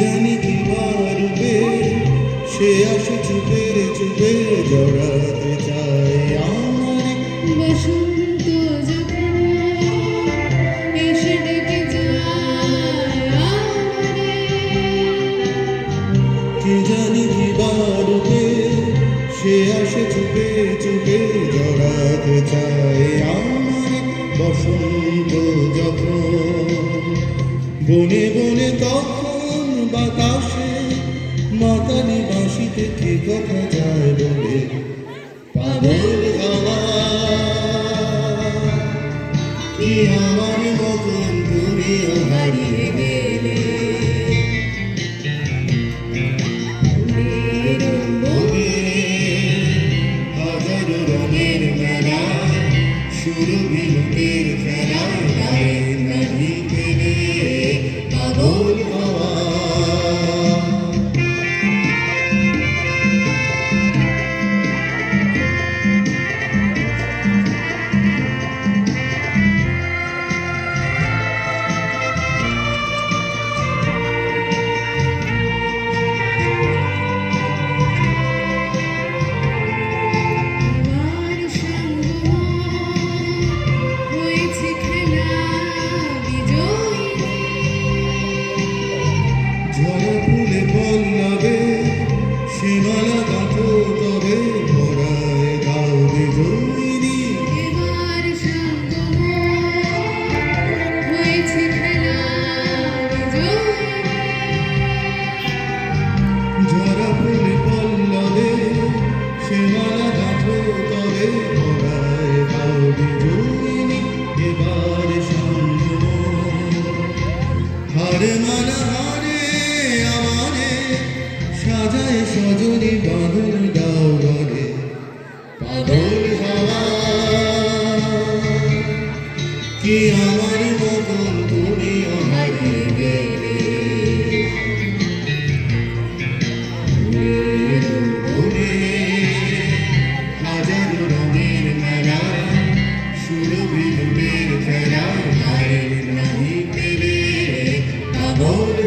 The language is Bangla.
জানি কি রূপে সে আসে চুপে চুপে জড়াতে চায়। আমার বসন্ত এসে ডেকে কি জানি কি রূপে সে আসে চুপে চুপে জড়াতে চায়। আমার বসন্ত যখন বনে বনে তখন বাতাসে মাতালি বাঁশিতে কে কথা যায় বলে? পাগল কি আমার মতন তুমিও হারিয়ে গেলে? সীমালা গাঁথো তবে ভরায় দাও বিজয়িনী এবার সঙ্গ হয়েছে খেলা ঝরা ফুলে পল্লবে সীমালা গাঁথো তবে ভরায় দাও বিজয়িনী এবার সঙ্গ হারে মালা যায় সজনী বাবুর দাও বলে পাগল হওয়া। কি আমার মতন তুমি হারিয়ে গেলে? হাজার মেলা, সুরভি রূপের খেলা হারে নাহি পেলে পাগল